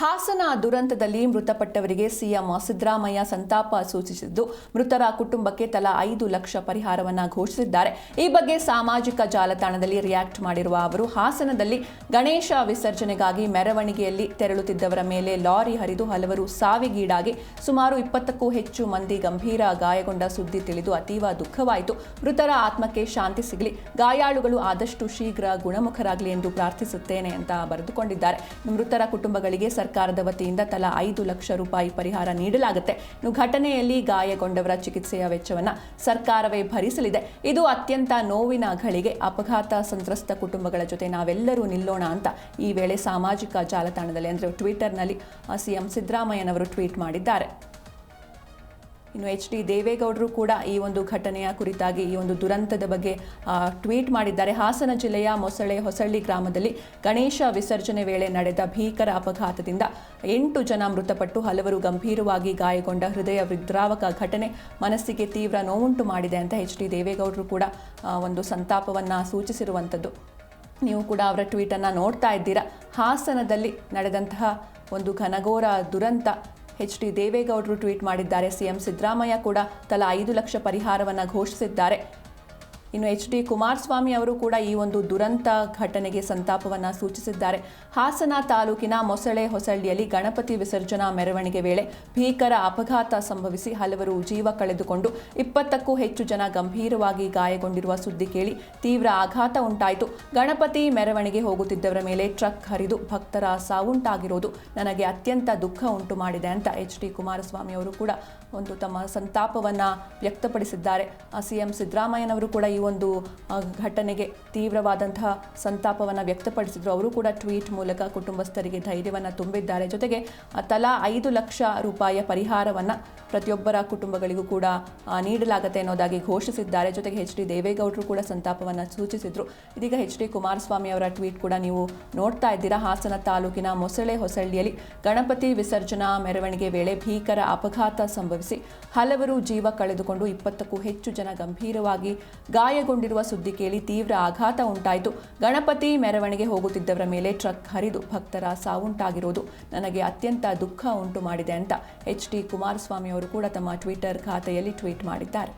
ಹಾಸನ ದುರಂತದಲ್ಲಿ ಮೃತಪಟ್ಟವರಿಗೆ ಸಿಎಂ ಸಿದ್ದರಾಮಯ್ಯ ಸಂತಾಪ ಸೂಚಿಸಿದ್ದು, ಮೃತರ ಕುಟುಂಬಕ್ಕೆ ತಲಾ ಐದು ಲಕ್ಷ ಪರಿಹಾರವನ್ನು ಘೋಷಿಸಿದ್ದಾರೆ. ಈ ಬಗ್ಗೆ ಸಾಮಾಜಿಕ ಜಾಲತಾಣದಲ್ಲಿ ರಿಯಾಕ್ಟ್ ಮಾಡಿರುವ ಅವರು, ಹಾಸನದಲ್ಲಿ ಗಣೇಶ ವಿಸರ್ಜನೆಗಾಗಿ ಮೆರವಣಿಗೆಯಲ್ಲಿ ತೆರಳುತ್ತಿದ್ದವರ ಮೇಲೆ ಲಾರಿ ಹರಿದು ಹಲವರು ಸಾವಿಗೀಡಾಗಿ ಸುಮಾರು ಇಪ್ಪತ್ತಕ್ಕೂ ಹೆಚ್ಚು ಮಂದಿ ಗಂಭೀರ ಗಾಯಗೊಂಡ ಸುದ್ದಿ ತಿಳಿದು ಅತೀವ ದುಃಖವಾಯಿತು. ಮೃತರ ಆತ್ಮಕ್ಕೆ ಶಾಂತಿ ಸಿಗಲಿ, ಗಾಯಾಳುಗಳು ಆದಷ್ಟು ಶೀಘ್ರ ಗುಣಮುಖರಾಗಲಿ ಎಂದು ಪ್ರಾರ್ಥಿಸುತ್ತೇನೆ ಅಂತ ಬರೆದುಕೊಂಡಿದ್ದಾರೆ. ಮೃತರ ಕುಟುಂಬಗಳಿಗೆ ಸರ್ಕಾರದ ವತಿಯಿಂದ ತಲಾ ಐದು ಲಕ್ಷ ರೂಪಾಯಿ ಪರಿಹಾರ ನೀಡಲಾಗುತ್ತೆ. ಘಟನೆಯಲ್ಲಿ ಗಾಯಗೊಂಡವರ ಚಿಕಿತ್ಸೆಯ ವೆಚ್ಚವನ್ನು ಸರ್ಕಾರವೇ ಭರಿಸಲಿದೆ. ಇದು ಅತ್ಯಂತ ನೋವಿನ ಘಳಿಗೆ ಅಪಘಾತ ಸಂತ್ರಸ್ತ ಕುಟುಂಬಗಳ ಜೊತೆ ನಾವೆಲ್ಲರೂ ನಿಲ್ಲೋಣ ಅಂತ ಈ ವೇಳೆ ಸಾಮಾಜಿಕ ಜಾಲತಾಣದಲ್ಲಿ ಅಂದರೆ ಟ್ವಿಟರ್ನಲ್ಲಿ ಸಿಎಂ ಸಿದ್ದರಾಮಯ್ಯನವರು ಟ್ವೀಟ್ ಮಾಡಿದ್ದಾರೆ. ಇನ್ನು ಎಚ್ ಡಿ ದೇವೇಗೌಡರು ಕೂಡ ಈ ಒಂದು ಘಟನೆಯ ಕುರಿತಾಗಿ ಈ ಒಂದು ದುರಂತದ ಬಗ್ಗೆ ಟ್ವೀಟ್ ಮಾಡಿದ್ದಾರೆ. ಹಾಸನ ಜಿಲ್ಲೆಯ ಮೊಸಳೆ ಹೊಸಳ್ಳಿ ಗ್ರಾಮದಲ್ಲಿ ಗಣೇಶ ವಿಸರ್ಜನೆ ವೇಳೆ ನಡೆದ ಭೀಕರ ಅಪಘಾತದಿಂದ ಎಂಟು ಜನ ಮೃತಪಟ್ಟು ಹಲವರು ಗಂಭೀರವಾಗಿ ಗಾಯಗೊಂಡ ಹೃದಯ ವಿದ್ರಾವಕ ಘಟನೆ ಮನಸ್ಸಿಗೆ ತೀವ್ರ ನೋವುಂಟು ಮಾಡಿದೆ ಅಂತ ಎಚ್ ಡಿ ದೇವೇಗೌಡರು ಕೂಡ ಒಂದು ಸಂತಾಪವನ್ನು ಸೂಚಿಸಿರುವಂಥದ್ದು ನೀವು ಕೂಡ ಅವರ ಟ್ವೀಟನ್ನು ನೋಡ್ತಾ ಇದ್ದೀರಾ. ಹಾಸನದಲ್ಲಿ ನಡೆದಂತಹ ಒಂದು ಘನಘೋರ ದುರಂತ ಎಚ್ ಡಿ ದೇವೇಗೌಡರು ಟ್ವೀಟ್ ಮಾಡಿದ್ದಾರೆ. ಸಿಎಂ ಸಿದ್ದರಾಮಯ್ಯ ಕೂಡ ತಲಾ ಐದು ಲಕ್ಷ ಪರಿಹಾರವನ್ನು ಘೋಷಿಸಿದ್ದಾರೆ. ಇನ್ನು ಎಚ್ ಡಿ ಕುಮಾರಸ್ವಾಮಿ ಅವರು ಕೂಡ ಈ ಒಂದು ದುರಂತ ಘಟನೆಗೆ ಸಂತಾಪವನ್ನು ಸೂಚಿಸಿದ್ದಾರೆ. ಹಾಸನ ತಾಲೂಕಿನ ಮೊಸಳೆ ಹೊಸಳ್ಳಿಯಲ್ಲಿ ಗಣಪತಿ ವಿಸರ್ಜನಾ ಮೆರವಣಿಗೆ ವೇಳೆ ಭೀಕರ ಅಪಘಾತ ಸಂಭವಿಸಿ ಹಲವರು ಜೀವ ಕಳೆದುಕೊಂಡು ಇಪ್ಪತ್ತಕ್ಕೂ ಹೆಚ್ಚು ಜನ ಗಂಭೀರವಾಗಿ ಗಾಯಗೊಂಡಿರುವ ಸುದ್ದಿ ಕೇಳಿ ತೀವ್ರ ಆಘಾತ ಉಂಟಾಯಿತು. ಗಣಪತಿ ಮೆರವಣಿಗೆ ಹೋಗುತ್ತಿದ್ದವರ ಮೇಲೆ ಟ್ರಕ್ ಹರಿದು ಭಕ್ತರ ಸಾವುಂಟಾಗಿರೋದು ನನಗೆ ಅತ್ಯಂತ ದುಃಖ ಉಂಟು ಮಾಡಿದೆ ಅಂತ ಎಚ್ ಡಿ ಕುಮಾರಸ್ವಾಮಿ ಅವರು ಕೂಡ ಒಂದು ತಮ್ಮ ಸಂತಾಪವನ್ನು ವ್ಯಕ್ತಪಡಿಸಿದ್ದಾರೆ. ಸಿಎಂ ಸಿದ್ದರಾಮಯ್ಯನವರು ಕೂಡ ಈ ಒಂದು ಘಟನೆಗೆ ತೀವ್ರವಾದಂತಹ ಸಂತಾಪವನ್ನು ವ್ಯಕ್ತಪಡಿಸಿದ್ರು. ಅವರು ಕೂಡ ಟ್ವೀಟ್ ಮೂಲಕ ಕುಟುಂಬಸ್ಥರಿಗೆ ಧೈರ್ಯವನ್ನು ತುಂಬಿದ್ದಾರೆ. ಜೊತೆಗೆ ತಲಾ ಐದು ಲಕ್ಷ ರೂಪಾಯಿಯ ಪರಿಹಾರವನ್ನು ಪ್ರತಿಯೊಬ್ಬರ ಕುಟುಂಬಗಳಿಗೂ ಕೂಡ ನೀಡಲಾಗುತ್ತೆ ಅನ್ನೋದಾಗಿ ಘೋಷಿಸಿದ್ದಾರೆ. ಜೊತೆಗೆ ಎಚ್ ಡಿ ದೇವೇಗೌಡರು ಕೂಡ ಸಂತಾಪವನ್ನು ಸೂಚಿಸಿದ್ರು. ಇದೀಗ ಎಚ್ ಡಿ ಕುಮಾರಸ್ವಾಮಿ ಅವರ ಟ್ವೀಟ್ ಕೂಡ ನೀವು ನೋಡ್ತಾ ಇದ್ದೀರಾ. ಹಾಸನ ತಾಲೂಕಿನ ಮೊಸಳೆ ಹೊಸಳ್ಳಿಯಲ್ಲಿ ಗಣಪತಿ ವಿಸರ್ಜನಾ ಮೆರವಣಿಗೆ ವೇಳೆ ಭೀಕರ ಅಪಘಾತ ಸಂಭವಿಸಿ ಹಲವರು ಜೀವ ಕಳೆದುಕೊಂಡು ಇಪ್ಪತ್ತಕ್ಕೂ ಹೆಚ್ಚು ಜನ ಗಂಭೀರವಾಗಿ ಗಾಯಗೊಂಡಿರುವ ಸುದ್ದಿ ಕೇಳಿ ತೀವ್ರ ಆಘಾತ ಉಂಟಾಯಿತು. ಗಣಪತಿ ಮೆರವಣಿಗೆ ಹೋಗುತ್ತಿದ್ದವರ ಮೇಲೆ ಟ್ರಕ್ ಹರಿದು ಭಕ್ತರ ಸಾವುಂಟಾಗಿರೋದು ನನಗೆ ಅತ್ಯಂತ ದುಃಖ ಉಂಟು ಮಾಡಿದೆ ಅಂತ ಎಚ್ ಡಿ ಕುಮಾರಸ್ವಾಮಿ ಅವರು ಕೂಡ ತಮ್ಮ ಟ್ವಿಟರ್ ಖಾತೆಯಲ್ಲಿ ಟ್ವೀಟ್ ಮಾಡಿದ್ದಾರೆ.